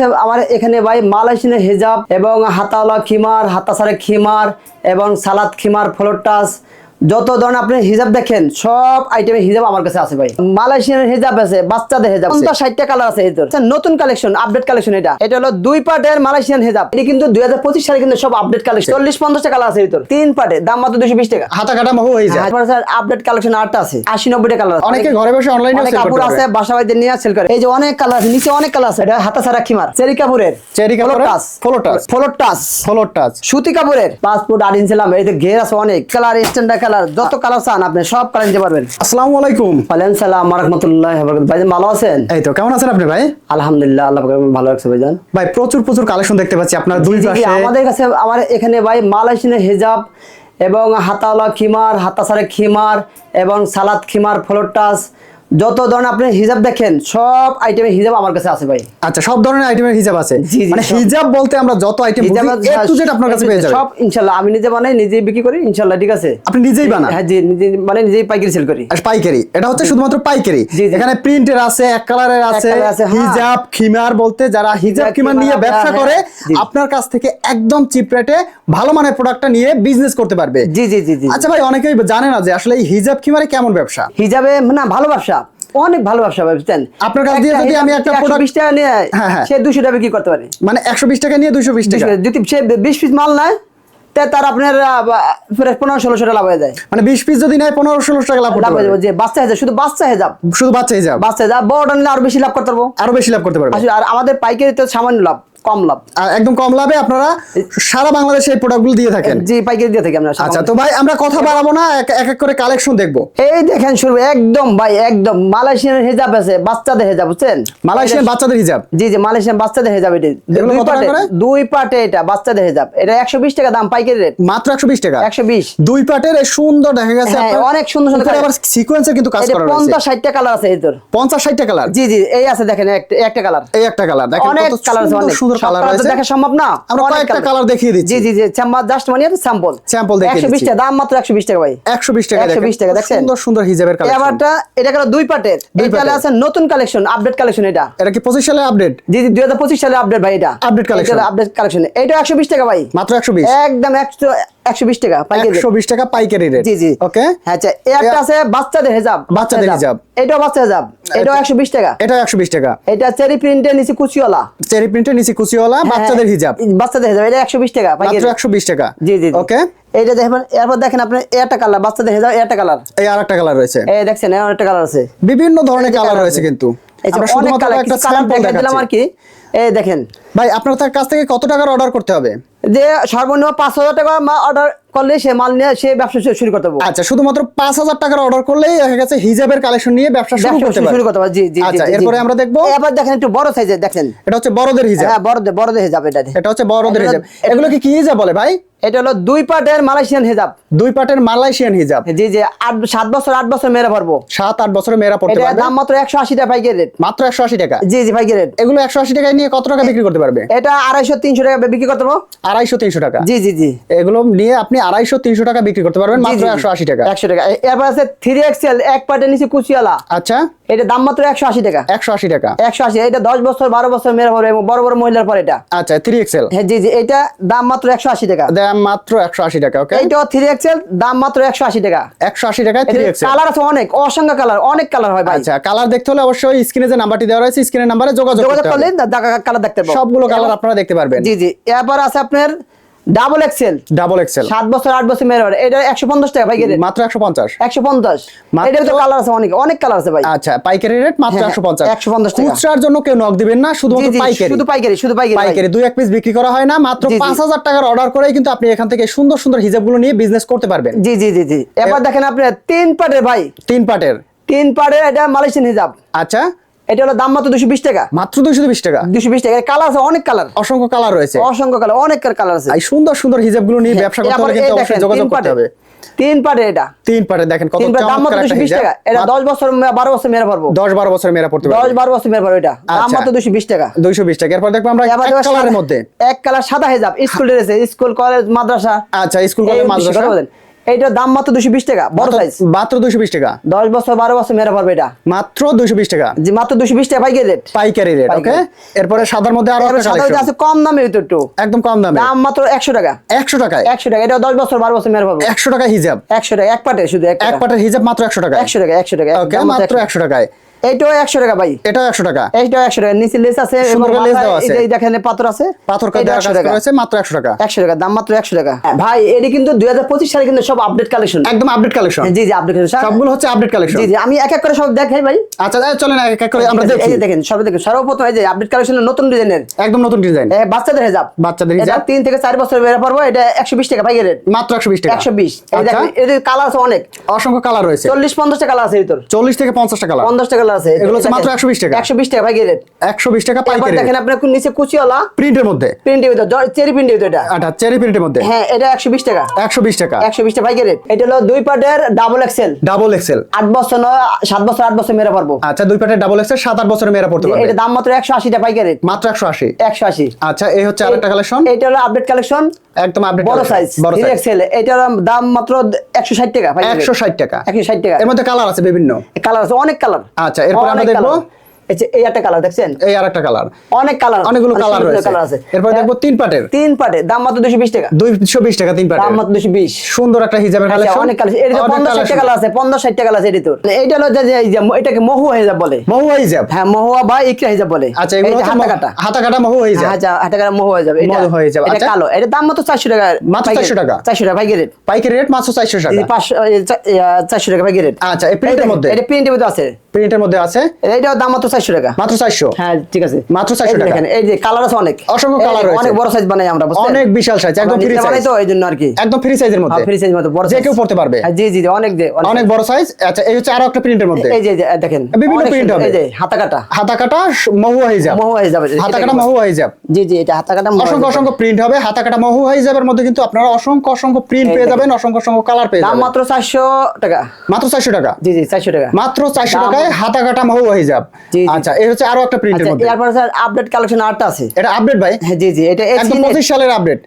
আমার এখানে ভাই মালয়েশিয়ান হেজাব এবং হাতাওয়ালা খিমার হাতাসারে খিমার এবং সালাদ খিমার, ফ্লোর টাচ যত ধরনের আপনি হিজাব দেখেন সব আইটেমের হিজাব আমার কাছে আছে ভাই। মালয়েশিয়ানের হিজাব আছে বাচ্চাদের হেজাব পঞ্চাশ ষাটটা কালার আছে এদের। আচ্ছা, নতুন কালেকশন আপডেট কালেকশন এটা। এটা হলো দুই পার্টের মালয়েশিয়ান হেজাব। এটি কিন্তু দুই হাজার পঁচিশ সালে কিন্তু সব আপডেট কালেকশন চল্লিশ পঞ্চাশটা কালার আছে এদের। তিন পার্টের দাম মাত্র দুশো বিশ টাকা। হাতা কাটা mahou হয়ে যায়। স্যার আপডেট কালেকশন আটটা আছে। আশি নব্বইটা কালার অনেকে ঘরে বসে অনলাইনে অনেক কাপড় আছে বাসা বাড়িতে নিয়ে সেল করে। এই যে অনেক কালার আছে নিচে অনেক কালার আছে। এটা হাতা সারা খিমার। চেরি কাপড়ের cherry floor touch. Floor touch. সুতি কাপড়ের পাসপোর্ট আর ইনছিলাম এই যে ঘের আছে অনেক। কালার স্ট্যান্ডার্ড কালার যত কালার চান আপনি সব কালার নিতে পারবেন। আসসালামু আলাইকুম। ওয়ালাইকুম সালাম বারাকাতুহু। ভাই ভালো আছেন? এই তো কেমন আছেন আপনি ভাই? আলহামদুলিল্লাহ আল্লাহ পাকের ভালো আছে ভাইজান। ভাই প্রচুর প্রচুর কালেকশন দেখতে পাচ্ছি আপনার দুই পাশে। আমাদের কাছে আমার এখানে ভাই মালয়েশিয়ান হিজাব এবং হাতাওয়ালা খিমার হাতাসারে খিমার এবং সালাদ খিমার ফ্লোর টাচ যত ধরনের আপনি হিজাব দেখেন সব আইটেমের হিজাব আমার কাছে আছে ভাই। আচ্ছা সব ধরনের আইটেমের হিজাব আছে? মানে হিজাব বলতে আমরা যত আইটেম বুঝি হিজাব- এ টু জেড আপনার কাছে পেয়ে যাবেন। সব ইনশাল্লাহ আমি নিজে বানাই নিজেই বিক্রি করি ইনশাল্লাহ ঠিক আছে। আপনি নিজেই বানান? হ্যাঁ জি নিজে মানে নিজেই পাইকারি সেল করি। আর পাইকারি। এটা হচ্ছে শুধুমাত্র পাইকারি। এখানে প্রিন্টের আছে এক কালারের আছে হ্যাঁ। হিজাব খিমার বলতে যারা হিজাব খিমার নিয়ে ব্যবসা হ্যাঁ, করে আপনার কাছ থেকে একদম চিপ রেটে ভালো মানের প্রোডাক্টটা নিয়ে বিজনেস করতে পারবে। জি জি জি জি। আচ্ছা ভাই অনেকেই জানে না যে আসলে এই হিজাব খিমারে কেমন ব্যবসা? হিজাবে না ভালো ব্যবসা। অনেক ভালো ব্যবসা বুঝছেন? আপনার কাছ দিয়ে যদি আমি একটা প্রোডাক্ট বিশ টাকা নিয়ে হ্যাঁ, হ্যাঁ। সে 200 টাকা বিক্রি করতে পারে। মানে একশো বিশ টাকা নিয়ে দুইশো বিশ টাকা। যদি সে বিশ পিস মাল নেয় তে তার আপনার পনেরো ষোলোশো টাকা লাভ হয়ে যায়। মানে বিশ পিস যদি নেয় পনেরো ষোলো টাকা লাভ লাভ হয়ে যাবে যে বাচ্চা হেজাব শুধু বাচ্চা হয়ে যাবে। শুধু বাচ্চা হয়ে যাবে। বাচ্চা যা বড় নিলে আরও বেশি লাভ করতে পারব। আরও বেশি লাভ করতে পারব। আর আমাদের পাইকারি তো সামান্য লাভ। কম লাভ। একদম কম লাভে আপনারা সারা বাংলাদেশে এই প্রোডাক্টগুলো দিয়ে থাকেন। জি পাইকারি দিয়ে থাকি আমরা আচ্ছা তো ভাই আমরা কথা বাড়াবো না এক এক করে কালেকশন দেখব। এই দেখেন শুরু একদম ভাই একদম। মালয়েশিয়ান হেজাব আছে বাচ্চাদের হেজাব বুঝছেন? মালয়েশিয়ান বাচ্চাদের হিজাব? জি জি মালয়েশিয়ান বাচ্চাদের হেজাব এটি। দুই পার্টে এটা বাচ্চাদের হেজাব। এটা একশো বিশ টাকা দাম পাইকারি রেট। মাত্র একশো বিশ টাকা? একশো বিশ। দুই পাটের সুন্দর দেখা গেছে হ্যাঁ, অনেক সুন্দর সুন্দর। আবার সিকোয়েন্সের কিন্তু কাজ করা রয়েছে। পঞ্চাশ ষাটটা কালার আছে এদের পঞ্চাশ ষাটটা কালার জি জি এই আছে দেখেন একটা একটা কালার এই একটা কালার দেখেন অনেক কালার আছে অনেক। সুন্দর কালার রয়েছে। দেখা সম্ভব না। আমরা কয়েকটা কালার দেখিয়ে দিচ্ছি। জি জি জি চেম্বার জাস্ট মানে স্যাম্পল স্যাম্পল দেখিয়ে একশো বিশ দিচ্ছি। টাকা দাম মাত্র একশো বিশ টাকা ভাই। একশো বিশ টাকা একশো বিশ দেখেন। টাকা দেখছেন? সুন্দর সুন্দর হিজাবের কালার এবারটা এটা গেল দুই পার্টের দুই এটা আছে নতুন কালেকশন আপডেট কালেকশন এটা। এটা কি পঁচিশ সালে আপডেট জি জি দুই হাজার পঁচিশ সালে আপডেট ভাই এটা। আপডেট কালেকশন আপডেট কালেকশন এটা একশো বিশ টাকা ভাই। মাত্র একশো বিশ? একদম একশো একশো বিশ টাকা পাইকারি একশো বিশ টাকা পাইকারি রেট জি জি। ওকে হ্যাঁ আচ্ছা এই একটা আছে বাচ্চাদের হেজাব। বাচ্চাদের হিজাব। এটাও বাচ্চা হেজাব। এটাও একশো বিশ টাকা। এটা একশো বিশ টাকা। এটা চেরি প্রিন্টের নিচে কুচিওয়ালা। চেরি প্রিন্টের নিচে কুচিওয়ালা বাচ্চাদের হ্যাঁ, হিজাব। বাচ্চাদের হেজাব। এটা একশো বিশ টাকা পাইকারি মাত্র একশো বিশ টাকা। জি জি ওকে এইটা দেখবেন এরপর দেখেন আপনি একটা কালার বাচ্চাদের হেজাব একটা কালার। এই আর একটা কালার রয়েছে। এই দেখছেন এর একটা কালার আছে। বিভিন্ন ধরনের কালার রয়েছে কিন্তু। অনেক কালার একটা কালার দেখা দিলাম আর কি। এই দেখেন। ভাই আপনার কাছ থেকে কত টাকার অর্ডার করতে হবে? যে সর্বনিম্ন পাঁচ হাজার টাকা অর্ডার করলে সে মাল নিয়ে সে ব্যবসা শুরু করতে পারব। আচ্ছা শুধুমাত্র পাঁচ হাজার টাকার অর্ডার করলেই দেখা গেছে হিজাবের কালেকশন নিয়ে ব্যবসা শুরু করতে পারবে। জি জি আচ্ছা। এরপরে আমরা দেখব এবার দেখেন একটু বড় সাইজের দেখেন। এটা হচ্ছে বড়দের হিজাব। হ্যাঁ বড়দের বড়দের হেজাব এটা এটা হচ্ছে বড়দের হিজাব। এগুলো কি কি হিজাব বলে ভাই? এটা হলো দুই পার্টের মালয়েশিয়ান হেজাব। দুই পাটের মালয়েশিয়ান হিজাব। জি জি আট সাত বছর আট বছর মেরে পারব সাত আট বছরের মেয়েরা পড়তে পারবে। দাম মাত্র একশো আশি টাকা পাইকারি রেট মাত্র একশো আশি টাকা। জি জি পাইকারি রেট এগুলো একশো আশি টাকায় নিয়ে কত টাকা বিক্রি করতে পারবে? এটা আড়াইশো তিনশো টাকা বিক্রি করতে পারব। আড়াইশো তিনশো টাকা। জি জি জি। এগুলো নিয়ে আপনি আড়াইশো তিনশো টাকা বিক্রি করতে পারবেন মাত্র। একশো আশি টাকা। একশো টাকা। এরপর আছে থ্রি এক্সেল এক পার্টের নিচে কুচিয়ালা। আচ্ছা। এটা দাম মাত্র একশো আশি টাকা। একশো আশি টাকা। একশো আশি এটা দশ বছর বারো বছর মেরে পড়বে এবং বড় বড় মহিলার পর এটা। আচ্ছা থ্রি এক্সেল হ্যাঁ জি জি এটা দাম মাত্র একশো আশি টাকা। দাম মাত্র একশো আশি টাকা ওকে এইটাও থ্রি এক্সেল দাম মাত্র একশো আশি টাকা। একশো আশি টাকায় থ্রি এক্সেল কালার আছে অনেক অসংখ্য কালার অনেক কালার হয় ভাই। আচ্ছা কালার দেখতে হলে অবশ্যই স্ক্রিনে যে নাম্বারটি দেওয়া রয়েছে স্ক্রিনের নাম্বারে যোগাযোগ করলে কালার দেখতে সবগুলো কালার আপনারা দেখতে পারবেন। জি জি এরপর আছে আপনার ডাবল এক্সেল ডাবল এক্সেল সাত বছর আট বছর পড়ে এটা একশো পঞ্চাশ টাকা ভাই মাত্র একশো পঞ্চাশ। একশো পঞ্চাশ। এটা কালার আছে অনেক অনেক কালার আছে ভাই। আচ্ছা পাইকারি রেট মাত্র হ্যাঁ, একশো পঞ্চাশ। 150 টাকা। খুচরার জন্য কেউ নক দিবেন না শুধু পাইকারি। শুধু পাইকারি শুধু পাইকারি পাইকারি দুই এক পিস বিক্রি করা হয় না মাত্র। পাঁচ হাজার টাকার অর্ডার করেই কিন্তু আপনি এখান থেকে সুন্দর সুন্দর হিজাবগুলো নিয়ে বিজনেস করতে পারবেন। জি জি জি জি। এবার দেখেন আপনি তিন পাটের ভাই। তিন পাটের। তিন পাটের এটা মালয়েশিয়ান হিজাব আচ্ছা এটা হলো দাম মাত্র দুশো বিশ টাকা। মাত্র দুইশো বিশ টাকা? দুশো বিশ টাকা। কালার আছে অনেক কালার। অসংখ্য কালার রয়েছে। অসংখ্য কালার অনেক কালার আছে। এই সুন্দর সুন্দর হিজাবগুলো নিয়ে ব্যবসা করতে হলে কিন্তু অবশ্যই যোগাযোগ করতে হবে। তিন এটা। তিন পাটে দেখেন কত দাম মাত্র চমৎকার দুশো একটা বিশ হিজাব। টাকা। এটা দশ বছর বারো বছর মেরে পারব। দশ বারো বছর মেয়েরা পড়তে দশ বারো বছর মেরে পারব এটা। দাম আচ্ছা। মাত্র দুশো বিশ টাকা। দুইশো বিশ টাকা। এরপর দেখব আমরা এক কালারের মধ্যে। এক কালার সাদা হেজাব। স্কুল ড্রেসে স্কুল কলেজ মাদ্রাসা। আচ্ছা স্কুল কলেজ মাদ্রাসা। এইটার দাম মাত্র দুশো বিশ টাকা বড় সাইজ মাত্র দুশো বিশ টাকা। দশ বছর বারো বছর মেরা পারবে এটা। মাত্র দুশো বিশ টাকা। যে মাত্র দুশো বিশ টাকা পাইকারি রেট পাইকারি রেট ওকে এরপরে সাদার মধ্যে আরও সাদা আছে কম দামে ভিতর একটু। একদম কম দামে। দাম মাত্র একশো টাকা। একশো টাকা একশো টাকা এটা দশ বছর বারো বছর মেরা পাবে একশো টাকা হিজাব। একশো টাকা এক পাটে শুধু এক পাটের হিজাব মাত্র একশো টাকা একশো টাকা একশো টাকা ওকে মাত্র একশো টাকায়। এইটাও একশো টাকা ভাই। এটাও একশো টাকা। এইটাও একশো টাকা। নিচে লেস আছে লেস দেওয়া আছে। এই দেখেন পাথর আছে। পাথর কাজ টাকা। করা মাত্র একশো টাকা। একশো টাকা দাম মাত্র একশো টাকা। ভাই এটি কিন্তু দুই হাজার পঁচিশ সালে কিন্তু সব আপডেট কালেকশন একদম আপডেট কালেকশন জি জি আপডেট কালেকশন সবগুলো হচ্ছে আপডেট কালেকশন জি জি আমি এক এক করে সব দেখাই ভাই। আচ্ছা চলেন এক এক করে আমরা দেখি দেখেন সব দেখেন। সর্বপ্রথম এই যে আপডেট কালেকশনের নতুন ডিজাইনের। একদম নতুন ডিজাইন। বাচ্চাদের হেজাব। বাচ্চাদের হিজাব। তিন থেকে চার বছর বেড়ে পড়ব এটা একশো বিশ টাকা পাইকারি রেট মাত্র একশো বিশ টাকা। একশো বিশ। এই আচ্ছা। দেখেন এদের কালার আছে অনেক। অসংখ্য কালার রয়েছে। চল্লিশ পঞ্চাশটা কালার আছে ভিতর। চল্লিশ থেকে পঞ্চাশটা কালার পঞ্চাশটা কালার আছে। এগুলো হচ্ছে মাত্র 120 টাকা। একশো বিশ টাকা পাইকারি রেট। একশো বিশ টাকা পাইকারি দেখেন আপনার নিচে কুচিওয়ালা প্রিন্টের মধ্যে? প্রিন্টের ভিতর চেরি প্রিন্টের ভিতর এটা। আচ্ছা চেরি প্রিন্টের মধ্যে? হ্যাঁ এটা একশো বিশ টাকা। একশো বিশ টাকা। একশো বিশ টাকা পাইকারি রেট। এটা হলো দুই পাটের ডাবল এক্সেল ডাবল এক্সেল আট বছর নয় সাত বছর আট বছর মেরে পারব। আচ্ছা দুই পাটের ডাবল এক্সেল সাত আট বছরের মেয়েরা পড়তে পারবে। এটা দাম মাত্র একশো আশি টাকা পাইকারি রেট। মাত্র একশো আশি? একশো আশি। আচ্ছা এই হচ্ছে আরেকটা কালেকশন এটা হলো আপডেট কালেকশন একদম আপডেট বড় সাইজ বড় সাইজ এক্সেল এটার দাম মাত্র একশো ষাট টাকা একশো ষাট টাকা। একশো ষাট টাকা। এর মধ্যে কালার আছে বিভিন্ন? কালার আছে অনেক কালার আচ্ছা, এরপর আমরা দেখব? এই একটা কালার দেখছেন? এই আরেকটা কালার অনেক কালার অনেকগুলো কালার রয়েছে। কালার আছে। এরপর দেখব তিন পাটের। তিন পাটে দাম মাত্র দুশো বিশ টাকা। দুইশো বিশ টাকা তিন দাম মাত্র দুশো বিশ। সুন্দর একটা হিজাবের আচ্ছা, কালেকশন অনেক কালার এটা পনেরো ষাট টাকা আছে পনেরো ষাট টাকা আছে এটি তো হলো যে- যে এই যে এটাকে মহুয়া হিজাব বলে। মহুয়া হিজাব? হ্যাঁ মহুয়া বা ইকরা হিজাব বলে। আচ্ছা এগুলো হাতা কাটা হাতা কাটা মহুয়া হিজাব। হ্যাঁ যা কাটা মহুয়া হিজাব এটা। মহুয়া হিজাব, এটা আচ্ছা। কালো। এটা দাম মাত্র টাকা। মাত্র 400 টাকা? চারশো টাকা পাইকারি রেট পাইকারি রেট মাত্র চারশো টাকা। পাঁচশো চারশো টাকা পাইকারি রেট আচ্ছা, এই দেখেন, মধ্যে? এটা প্রিন্টের মধ্যে আছে। প্রিন্টের মধ্যে আছে? দাম মাত্র চারশো টাকা। মাত্র চারশো? হ্যাঁ ঠিক আছে। মাত্র 400 টাকা। এই যে কালার আছে অনেক। অসংখ্য রয়েছে। অনেক বড় সাইজ বানাই আমরা অনেক বিশাল সাইজ একদম ফ্রি সাইজ তো এই জন্য আর কি। একদম ফ্রি সাইজের মধ্যে। ফ্রি সাইজ মতো বড় যে কেউ পড়তে পারবে। হ্যাঁ, জি জি অনেক যে অনেক বড় সাইজ আচ্ছা এই হচ্ছে আরও একটা প্রিন্টের মধ্যে। এই যে দেখেন বিভিন্ন সুন্দর। হবে। এই যে হাতা কাটা হাতা কাটা মহুয়া হিজাব। মহুয়া হিজাব এটা হাতা কাটা? মহুয়া হিজাব। জি জি এটা হাতা কাটা অসংখ্য অসংখ্য প্রিন্ট হবে। হাতা কাটা মহুয়া হিজাবের মধ্যে কিন্তু আপনারা অসংখ্য অসংখ্য প্রিন্ট পেয়ে যাবেন অসংখ্য অসংখ্য কালার পেয়ে যাবেন। মাত্র চারশো টাকা। মাত্র চারশো টাকা? জি জি চারশো টাকা। মাত্র চারশো দাম- টাকায় হাতা কাটা মহুয়া হিজাব। জি, জি। আচ্ছা এই হচ্ছে আরও একটা প্রিন্টের আচ্ছা মধ্যে। এরপর স্যার আপডেট কালেকশন আরটা আছে। এটা আপডেট ভাই? হ্যাঁ জি জি এটা এসি সালের আপডেট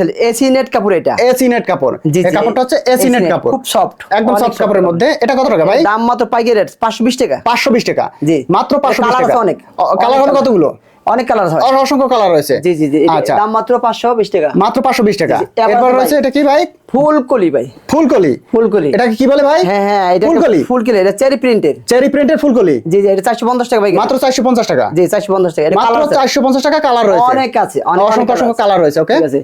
সালে এসি নেট কাপড় এটা। এসি নেট কাপড়। এই কাপড়টা হচ্ছে এসি নেট কাপড়। খুব soft, একদম সফট কাপড়ের মধ্যে। এটা কত টাকা ভাই? দাম মাত্র পাইকারি রেট পাঁচশো বিশ টাকা। পাঁচশো বিশ টাকা। জি। মাত্র টাকা। অনেক। কালার কতগুলো? অনেক কালার হয়। আর অসংখ্য কালার রয়েছে। জি জি জি আচ্ছা। দাম মাত্র পাঁচশো বিশ টাকা। মাত্র পাঁচশো বিশ টাকা। এরপর রয়েছে এটা কি ভাই? ফুলকলি ভাই। ফুলকলি। ফুলকলি। এটাকে কি বলে ভাই? হ্যাঁ হ্যাঁ এটা ফুলকলি। ফুলকলি এটা চেরি প্রিন্টের চেরি প্রিন্টের ফুলকলি। জি জি এটা চারশো পঞ্চাশ টাকা ভাই মাত্র চারশো পঞ্চাশ টাকা। জি চারশো পঞ্চাশ টাকা। এটা মাত্র কালার আছে। চারশো পঞ্চাশ টাকা কালার রয়েছে। অনেক আছে অনেক অসংখ্য কালার রয়েছে ওকে ঠিক আছে।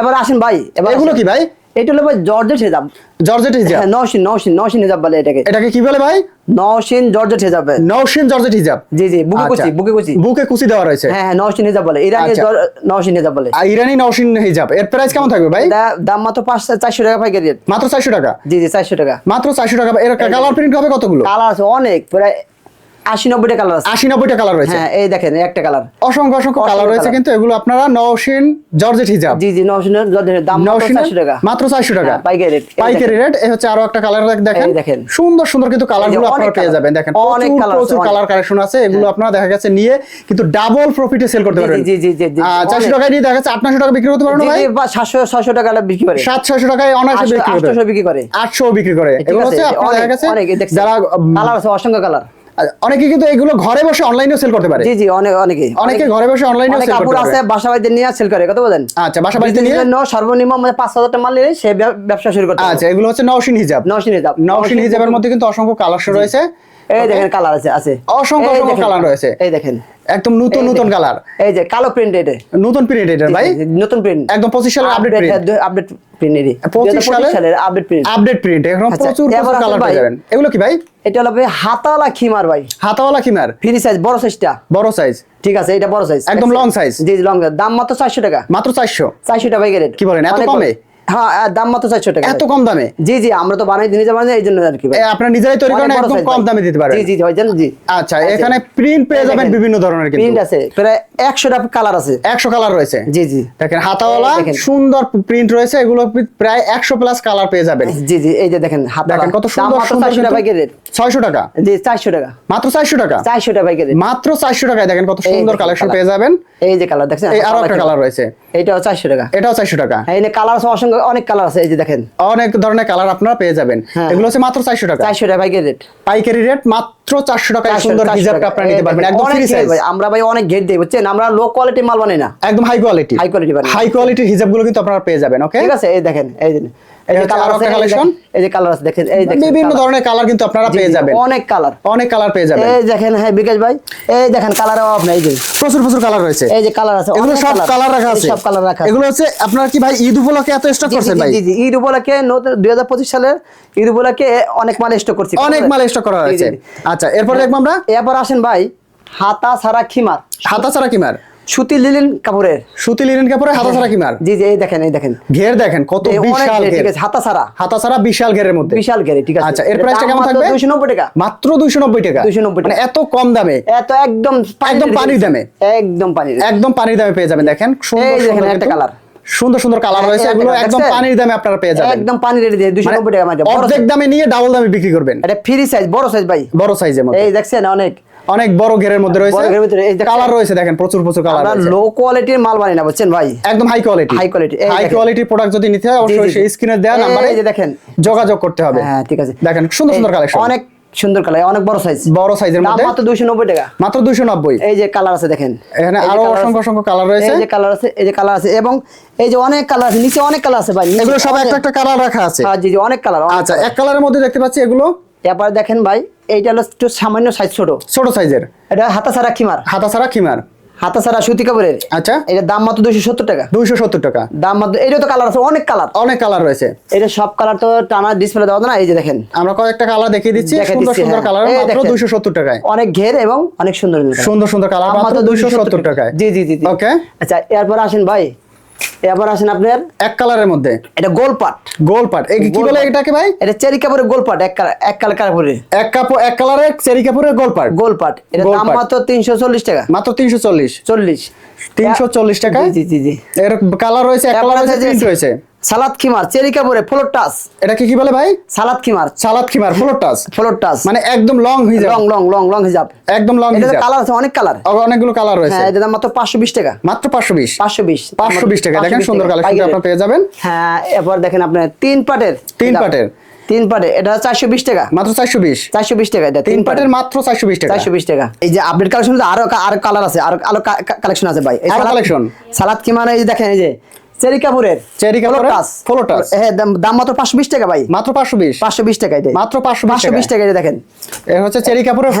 এবার আসেন ভাই এবার এগুলো কি ভাই? এটা হলো ভাই জর্জেট হেজাব। জর্জেট হিজাব। হ্যাঁ নওশিন নওশিন নওশিন হেজাব বলে এটাকে। এটাকে কি বলে ভাই? নওশিন জর্জেট হেজাব। নৌশিন জর্জেট হিজাব। জি জি বুকে আচ্ছা। কুচি বুকে কুচি। বুকে কুচি দেওয়া রয়েছে। হ্যাঁ হ্যাঁ নওশিন হেজাব বলে। ইরানি আচ্ছা। নওশিন হেজাব বলে। আর ইরানি নৌশিন হিজাব এর প্রাইস কেমন থাকবে ভাই? দাম মাত্র পাঁচশো চারশো টাকা পাইকারি মাত্র চারশো টাকা? জি জি চারশো টাকা। মাত্র চারশো টাকা। এর কালার প্রিন্ট হবে কতগুলো? কালার আছে অনেক প্রায় আশি নব্বইটা কালার আছে। আশি নব্বইটা কালার রয়েছে। হ্যাঁ এই দেখেন একটা কালার অসংখ্য অসংখ্য কালার রয়েছে কিন্তু এগুলো আপনারা নৌশিন জর্জেট হিজাব। জি জি নওশিনের জর্জেটের দাম মাত্র টাকা। মাত্র চারশো টাকা। হ্যাঁ, পাইকারি রেট পাইকারি রেট এই হচ্ছে আরও একটা কালার দেখেন। দেখেন। সুন্দর সুন্দর কিন্তু কালারগুলো এই যে আপনারা পেয়ে যাবেন। দেখেন অনেক আছে, প্রচুর কালার কালেকশন আছে। এগুলো আপনারা দেখা গেছে নিয়ে কিন্তু ডাবল প্রফিটে সেল করতে পারবেন। জি, জি, জি, জি, চারশো অনেক। টাকায় নিয়ে দেখা যাচ্ছে আটশো টাকা বিক্রি করতে পারবেন ভাই জি, বা সাতশো ছয়শো টাকা বিক্রি করে। সাত ছয়শো টাকায় অনায়াসে বিক্রি করতে আটশোশো বিক্রি করে। আটশো বিক্রি করে। এগুলো হচ্ছে আপনার দেখা গেছে। যারা কালার আছে অসংখ্য কালার অনেকে কিন্তু এগুলো ঘরে বসে অনলাইনেও সেল করতে পারে। জি জি অনেক অনেকে। অনেকে ঘরে বসে অনলাইনেও সেল কাপড় পারে। আছে বাসা বাড়িতে নিয়ে সেল করে কত বলেন? আচ্ছা বাসা বাড়িতে নিয়ে? জন্য সর্বনিম্ন মানে পাঁচ হাজার টাকা মাল নিলে সে ব্যবসা শুরু করতে আচ্ছা এগুলো হচ্ছে নওশিন হিজাব। নওশিন হিজাব। নওশিন হিজাবের মধ্যে কিন্তু অসংখ্য কালেকশন রয়েছে। এই দেখেন কালার আছে আছে। অসংখ্য দেখেন। রয়েছে। এই দেখেন। একদম নতুন নতুন কালার এই যে কালো প্রিন্ট এটা। নতুন প্রিন্ট এটার ভাই? নতুন প্রিন্ট একদম পঁচিশ সালের আপডেট প্রিন্ট আপডেট প্রিন্ট এরই। পঁচিশ সালের সালের আপডেট প্রিন্ট আপডেট প্রিন্ট এখন আচ্ছা, প্রচুর প্রচুর কালার ভাই। পেয়ে যাবেন। এগুলো কি ভাই? এটা হলো ভাই হাতাওয়ালা খিমার ভাই। হাতাওয়ালা কিনার ফ্রি সাইজ বড় সাইজটা বড় সাইজ ঠিক আছে এটা বড় সাইজ একদম long size। জি লং দাম মাত্র চারশো টাকা। মাত্র চারশো। চারশো টাকা ভাই রেট কি বলেন, এত কমে? হ্যাঁ দাম মাত্র চারশো টাকা। এত কম দামে? জি জি আমরা তো বানাই দিনে যাবেন এই জন্য আর কি ভাই। নিজেরাই তৈরি করেন একদম কম দামে দিতে পারেন। জি জি জি জি। আচ্ছা এখানে প্রিন্ট পেয়ে যাবেন বিভিন্ন ধরনের প্রিন্ট আছে প্রায় একশোটা কালার আছে। একশো কালার রয়েছে। জি জি। দেখেন হাতাওয়ালা সুন্দর প্রিন্ট রয়েছে এগুলো প্রায় একশো প্লাস কালার পেয়ে যাবেন। জি জি এই যে দেখেন দেখেন কত সুন্দর সুন্দর টাকা রেট ছয়শো টাকা। জি চারশো টাকা। মাত্র চারশো টাকা? চারশো টাকা রেট মাত্র চারশো টাকায় দেখেন কত সুন্দর কালেকশন পেয়ে যাবেন। এই যে কালার দেখছেন? এই আরও একটা কালার রয়েছে। এইটাও চারশো টাকা। এটাও টাকা। হ্যাঁ এই কালার আছে অসংখ্য অনেক কালার আছে এই যে দেখেন। অনেক ধরনের কালার আপনারা পেয়ে যাবেন। হ্যাঁ। এগুলো হচ্ছে মাত্র চারশো টাকা। চারশো টাকা পাইকারি রেট পাইকারি রেট মাত্র চারশো টাকা সুন্দর হিজাবটা আপনারা নিতে পারবেন একদম ফ্রি সাইজ আমরা ভাই অনেক গেট দেই বুঝছেন? আমরা লো কোয়ালিটি মাল বানাই না। একদম হাই কোয়ালিটি হাই কোয়ালিটি বানাই। হাই কোয়ালিটির হিজাবগুলো কিন্তু আপনারা পেয়ে যাবেন ওকে ঠিক আছে এই দেখেন এই এই এই যে কালার আছে একটা এই collection। দেখেন, এই যে কালার আছে দেখেন এই দেখেন বিভিন্ন ধরনের কালার কিন্তু আপনারা পেয়ে যাবেন। অনেক কালার অনেক কালার পেয়ে যাবেন। এই দেখেন হ্যাঁ বিকাশ ভাই এই দেখেন কালার অভাব নাই যে। প্রচুর প্রচুর কালার রয়েছে। এই যে কালার আছে এগুলো সব কালার রাখা আছে। সব কালার রাখা এগুলো হচ্ছে আপনার কি ভাই ঈদ উপলক্ষে এত স্টক করছেন ভাই? জি, জি, ঈদ উপলক্ষে সালের ঈদ উপলক্ষে অনেক মাল স্টক করছি। অনেক মাল স্টক করা হয়েছে। আচ্ছা এরপর দেখব আমরা। এরপর আসেন ভাই হাতা ছাড়া খিমার। হাতা ছাড়া কিমার সুতি লিলিন কাপড়ের। সুতি লিনেন কাপড়ে হাতা ছাড়া কিমার জি জি এই দেখেন এই দেখেন। ঘের দেখেন কত বিশাল ঘের, ঠিক আছে হাতা ছাড়া হাতা ছাড়া বিশাল ঘেরের মধ্যে। বিশাল ঘেরে ঠিক আছে। আচ্ছা এর প্রাইসটা কেমন থাকবে? দুইশো নব্বই টাকা। মাত্র দুইশো নব্বই টাকা। 290 টাকা। মানে এত কম দামে। এত একদম একদম পানির দামে। একদম পানির একদম পানির দামে পেয়ে যাবেন দেখেন। সুন্দর সুন্দর একটা colour। সুন্দর সুন্দর কালার হ্যাঁ, রয়েছে। এগুলো একদম পানির দামে আপনারা পেয়ে যাবেন। একদম পানি রেডি দিয়ে দুইশো মানে নব্বই টাকা বড় অর্ধেক দামে নিয়ে ডাবল দামে বিক্রি করবেন। এটা ফ্রি সাইজ বড় সাইজ ভাই। বড় সাইজের মধ্যে। এই দেখছেন অনেক। অনেক বড় ঘেরের মধ্যে রয়েছে? কালার রয়েছে। দেখেন। প্রচুর প্রচুর কালার আমরা লো কোয়ালিটির মাল বানাই না বুঝছেন ভাই? একদম হাই কোয়ালিটি quality, এই হাই। কোয়ালিটির প্রোডাক্ট যদি নিতে হয় অবশ্যই। সেই স্ক্রিনে দেওয়া এই যে দেখেন। যোগাযোগ করতে হবে। হ্যাঁ ঠিক আছে। দেখেন সুন্দর সুন্দর কালেকশন অনেক সুন্দর কালার অনেক বড় সাইজ বড় সাইজের মধ্যে? মাত্র দুইশো নব্বই টাকা। মাত্র দুইশো নব্বই। এই যে কালার আছে দেখেন। এখানে আরও অসংখ্য অসংখ্য কালার রয়েছে। এই যে কালার আছে এই যে কালার আছে। এবং এই যে অনেক কালার আছে নিচে অনেক কালার আছে ভাই এগুলো সব একটা একটা কালার রাখা আছে। হ্যাঁ, জি জি অনেক কালার আচ্ছা এক কালারের মধ্যে দেখতে পাচ্ছি এগুলো এরপর দেখেন ভাই এইটা হলো একটু সামান্য সাইজ ছোট। ছোট সাইজের এটা হাতা ছাড়া খিমার। হাতা ছাড়া খিমার। হাতা ছাড়া সুতি কাপড়ের। আচ্ছা। এটার দাম মাত্র দুইশো সত্তর টাকা। দুইশো সত্তর টাকা। দাম মাত্র এটা তো কালার আছে অনেক কালার অনেক কালার রয়েছে। এটা সব কালার তো টানা ডিসপ্লে দেওয়া না এই যে দেখেন। আমরা কয়েকটা কালার দেখিয়ে দিচ্ছি সুন্দর সুন্দর হ্যাঁ। কালার মাত্র দুইশো সত্তর টাকায়। অনেক ঘের এবং অনেক সুন্দর। সুন্দর সুন্দর কালার মাত্র দুইশো সত্তর টাকায়। জি জি জি। ওকে আচ্ছা এরপর আসেন ভাই এরপর আসেন আপনার এক কালারের মধ্যে। এটা গোলপাট গোল পাট। কি বলে এটাকে ভাই? এটা চেরি কাপড়ের গোলপাট এক কালার এক কালার এক কাপড় এক কালারের চেরি কাপড়ের গোল পাট। গোলপাট এটা দাম মাত্র তিনশো চল্লিশ টাকা। মাত্র তিনশো চল্লিশ। চল্লিশ। তিনশো চল্লিশ টাকা? জি জি জি এর কালার রয়েছে এক কালার প্রিন্ট রয়েছে সালাদ খিমার চেরি কাপড়ে ফ্লোর টাচ এটা কি কি বলে ভাই? সালাদ খিমার। সালাদ খিমার ফ্লোর টাচ ফ্লোর টাচ মানে একদম লং হিজাব। লং লং লং লং হিজাব। একদম লং হিজাব। কালার আছে অনেক কালার। অনেকগুলো কালার রয়েছে। হ্যাঁ এটা মাত্র পাঁচশো বিশ টাকা। মাত্র পাঁচশো বিশ? পাঁচশো বিশ। পাঁচশো বিশ টাকা। দেখেন সুন্দর কালেকশন আপনারা পেয়ে যাবেন। হ্যাঁ এরপর দেখেন আপনার তিন পাটের। তিন। পাটের। তিন পাটে এটা চারশো বিশ টাকা। মাত্র চারশো বিশ। চারশো বিশ টাকা এটা তিন পাটের। মাত্র চারশো বিশ টাকা। চারশো বিশ টাকা। এই যে আপডেট কালেকশন আরও আরও কালার আছে আরও আরও কালেকশন আছে ভাই। এই আরও সালাদ- কি মানে এই যে দেখেন এই যে চেরি কাপুরের। চেরি হ্যাঁ দাম- মাত্র বিশ টাকা ভাই। মাত্র পাঁচশো বিশ। পাঁচশো বিশ মাত্র 520 পাঁচশো বিশ টাকা এটা দেখেন। এর হচ্ছে চেরি কাপড়ের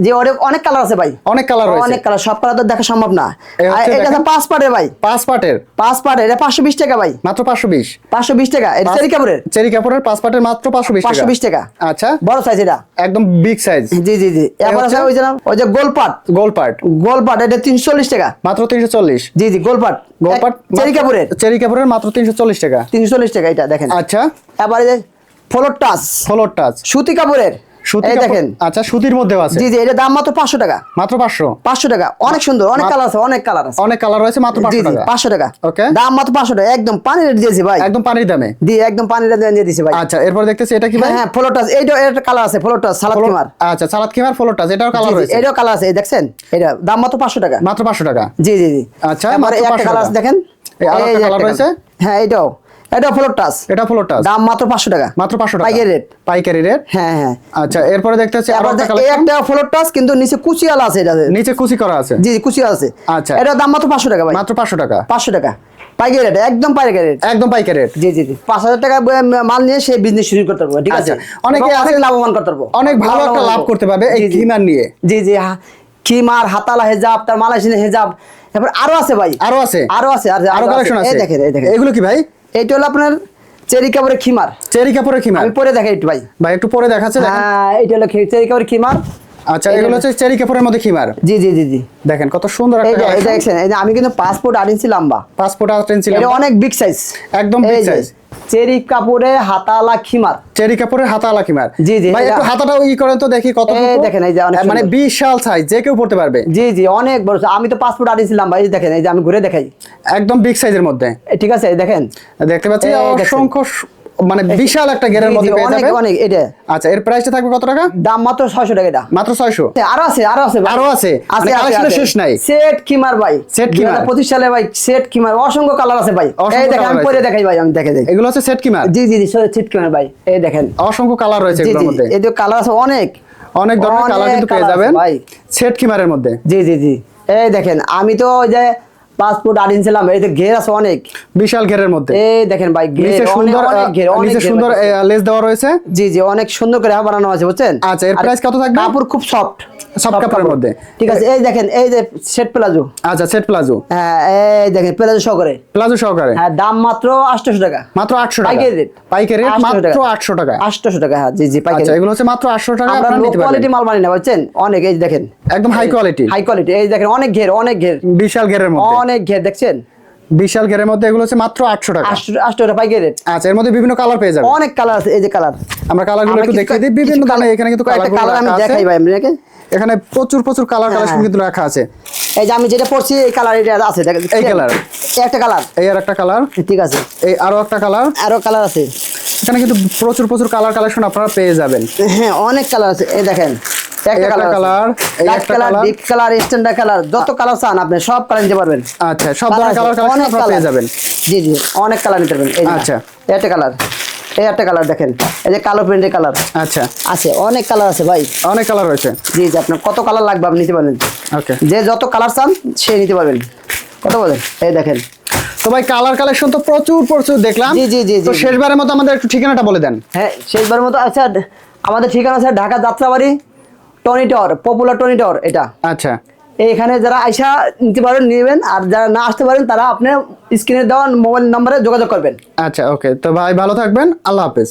যে অনেক অনেক কালার আছে ভাই। অনেক কালার রয়েছে। অনেক কালার সব কালার তো দেখা সম্ভব না। এই হচ্ছে আর এটা তো পাঁচ পাটের ভাই। পাঁচ পাটের। পাঁচ পাটের এটা পাঁচশো বিশ টাকা ভাই। মাত্র পাঁচশো বিশ। পাঁচশো বিশ টাকা এটা চেরি কাপুরের। চেরি কাপড়ের পাঁচ পাটের মাত্র পাঁচশো বিশ পাঁচশো টাকা। আচ্ছা। বড় সাইজ এটা। একদম বিগ সাইজ জি জি জি। আছে ওই যে ওই যে গোলপাট। গোল পাট এটা তিনশো চল্লিশ টাকা। মাত্র তিনশো চল্লিশ। জি জি গোলপাট। গোল পাট চেরি কাপুরের। চেরি কাপড়ের মাত্র তিনশো চল্লিশ টাকা। তিনশো চল্লিশ টাকা এটা দেখেন। আচ্ছা। এবারে যে ফ্লোর টাচ। Floor touch. সুতি কাপড়ের। সুতি দেখেন। আচ্ছা সুতির মধ্যেও আছে। জি জি এটা দাম মাত্র পাঁচশো টাকা। মাত্র পাঁচশো? পাঁচশো টাকা। অনেক সুন্দর অনেক কালার আছে অনেক কালার আছে। অনেক কালার রয়েছে মাত্র জি পাঁচশো জি টাকা। পাঁচশো টাকা। Okay. দাম মাত্র পাঁচশো টাকা। একদম পানি রেট দিয়েছি ভাই। একদম পানির দামে। দিয়ে একদম পানি রেট দিয়ে দিয়েছি ভাই। আচ্ছা এরপর দেখতেছি এটা কি ভাই? হ্যাঁ হ্যাঁ এইটা একটা কালার আছে সালাদ কুমার। আচ্ছা সালাদ কিমার এটাও কালার রয়েছে। এটাও কালার আছে দেখছেন? এটা দাম মাত্র পাঁচশো টাকা। মাত্র পাঁচশো টাকা। জি জি জি। আচ্ছা, মাত্র 500 টাকা। দেখেন। এই রয়েছে? হ্যাঁ এটাও। এটাও ফ্লোর টাচ এটা ফ্লোর টাচ দাম মাত্র পাঁচশো টাকা। মাত্র পাঁচশো টাকা। পাইকারি রেট পাইকারি রেট হ্যাঁ হ্যাঁ। আচ্ছা এরপরে দেখতে হচ্ছে আরও একটা কালেকশন একটা ফ্লোর টাচ কিন্তু নিচে কুচিয়ালা আছে এটা। নিচে কুচি করা আছে? জি জি আছে। আচ্ছা। এটা দাম মাত্র পাঁচশো টাকা ভাই। মাত্র পাঁচশো টাকা? পাঁচশো টাকা। পাইকারি রেট একদম পাইকারি রেট একদম পাইকারি রেট জি জি জি। পাঁচ হাজার টাকা মাল নিয়ে সে বিজনেস শুরু করতে পারব ঠিক আছে? আচ্ছা, অনেকে অনেক লাভবান করতে পারব। অনেক ভালো একটা লাভ করতে পারবে এই নিয়ে। জি জি খিমার হাতালা হেজাব তার মালয়েশিয়ান হেজাব। তারপর আরও আছে ভাই। আরও আছে? আরও আছে আর আরও কালেকশন আছে। এই দেখেন এই দেখেন। এগুলো কি ভাই? এইটা হলো আপনার চেরি কাপড়ের খিমার। চেরি কাপড়ের খিমার? আমি পরে দেখাই একটু ভাই। ভাই একটু পরে দেখাচ্ছে। হ্যাঁ এটা হলো চেরি কাপড়ের খিমার। আচ্ছা এগুলো হচ্ছে চেরি কাপড়ের মধ্যে খিমার? জি জি জি জি। দেখেন কত সুন্দর একটা এই দেখেন এই আমি কিন্তু পাসপোর্ট আনিছি লম্বা। পাসপোর্ট আটেনছিল এটা অনেক বিগ সাইজ একদম বিগ size। চেরি কাপড়ে হাতালা খিমার। চেরি কাপড়ে হাতা আলা খিমার। জি, জি, ভাই একটু হাতাটা ই করেন তো দেখি কত দেখেন, এই যে অনেক মানে। বিশাল সাইজ যে কেউ পড়তে পারবে। জি জি অনেক বড় আমি তো পাসপোর্ট আনিছিলাম ভাই দেখেন এই যে আমি ঘুরে দেখাই। একদম বিগ সাইজের মধ্যে। ঠিক আছে দেখেন। দেখতে পাচ্ছি অসংখ্য মানে বিশাল একটা গেরের মধ্যে পেয়ে অনেক যাবেন। অনেক এটা। আচ্ছা এর প্রাইসটা থাকবে কত টাকা? দাম মাত্র ছয়শো টাকা এটা। মাত্র ছয়শো? আরও আছে আরও আছে ভাই। আরও আছে? মানে আছে collection শেষ নাই? সেট কিমার ভাই। Set কিমার? পঁচিশ সালে ভাই সেট কিমার অসংখ্য কালার আছে ভাই। এই দেখেন আমি পরে দেখাই ভাই আমি দেখে দেই। এগুলো হচ্ছে সেট কিমার জি জি জি সেট কিমার ভাই। এই দেখেন। অসংখ্য কালার রয়েছে এগুলোর মধ্যে। এই যে কালার আছে অনেক। অনেক ধরনের কালার কিন্তু পেয়ে যাবেন। সেট কিমারের মধ্যে। জি জি জি। এই দেখেন আমি তো ওই যে পাসপোর্ট আনিয়েছিলাম এই তো ঘের আছে অনেক। বিশাল ঘেরের মধ্যে। এই দেখেন ভাই নিচে সুন্দর ঘের অনেক নিচে সুন্দর লেস দেওয়া রয়েছে। জি জি অনেক সুন্দর করে বানানো আছে বুঝছেন? আচ্ছা, এর আর price কত থাকবে? কাপড় খুব সফট Soft কাপড়ের মধ্যে। ঠিক আছে এই দেখেন এই যে সেট প্লাজো আচ্ছা সেট প্লাজো হ্যাঁ এই দেখেন প্লাজো সহকারে। প্লাজো সহকারে। হ্যাঁ দাম মাত্র আটশোশো টাকা। মাত্র আটশো টাকা। পাইকারি রেট পাইকারি রেট মাত্র আটশো টাকা। আটশোশো টাকা হ্যাঁ জি জি পাইকারি আচ্ছা এগুলো হচ্ছে মাত্র আটশো টাকা আমরা আপনারা নিতে কোয়ালিটি মাল মানি না বুঝছেন? অনেক এই দেখেন। একদম হাই কোয়ালিটি হাই কোয়ালিটি এই দেখেন অনেক ঘের অনেক ঘের। বিশাল ঘেরের মধ্যে। অনেক ঘের দেখছেন? বিশাল ঘেরের মধ্যে এগুলো হচ্ছে মাত্র আটশো টাকা। আটশো আটশো টাকা পাইকারি রেট আচ্ছা এর মধ্যে বিভিন্ন কালার পেয়ে যাবেন। অনেক কালার আছে এই যে কালার। আমরা কালারগুলো একটু দেখিয়ে দিই। বিভিন্ন দামে এখানে কিন্তু কালার আমি দেখাই ভাই আপনাকে। এখানে প্রচুর প্রচুর কালার হ্যাঁ, কালেকশন হ্যাঁ। কিন্তু রাখা আছে। এই যে আমি যেটা পড়ছি এই কালার এটা আছে দেখেন। এই? এই একটা কালার। এই আর একটা কালার। ঠিক আছে। এই আরও একটা কালার। আরও কালার আছে। এখানে কিন্তু প্রচুর প্রচুর কালার কালেকশন আপনারা পেয়ে যাবেন। হ্যাঁ অনেক কালার আছে। এই দেখেন একটা colour, এই colour deep colour standard colour যত কালার চান আপনি সব কালার নিতে পারবেন। আচ্ছা সব ধরনের কালার অনেক আপনারা পেয়ে যাবেন। জি জি অনেক কালার নিতে পারবেন। এই আচ্ছা। একটা কালার এই একটা কালার দেখেন। এই যে কালো প্রিন্টের কালার আচ্ছা। আছে অনেক কালার আছে ভাই। অনেক কালার রয়েছে। জি জি আপনার কত কালার লাগবে আপনি নিতে পারবেন। ওকে। যে যত কালার চান সে নিতে পারবেন। কত বলেন? এই দেখেন। তো ভাই কালার কালেকশন তো প্রচুর প্রচুর দেখলাম। জি, জি, জি, তো শেষবারের মতো আমাদের একটু ঠিকানাটা বলে দেন। হ্যাঁ শেষবারের মতো আচ্ছা আমাদের ঠিকানা আছে Dhaka Jatrabari. Tony tower popular টনিটর এটা। আচ্ছা। এখানে যারা আইসা নিতে পারেন নেবেন আর যারা না আসতে পারেন তারা আপনার স্ক্রিনে দেওয়া মোবাইল নম্বরে যোগাযোগ করবেন। আচ্ছা ওকে তো ভাই ভালো থাকবেন। আল্লাহ হাফেজ।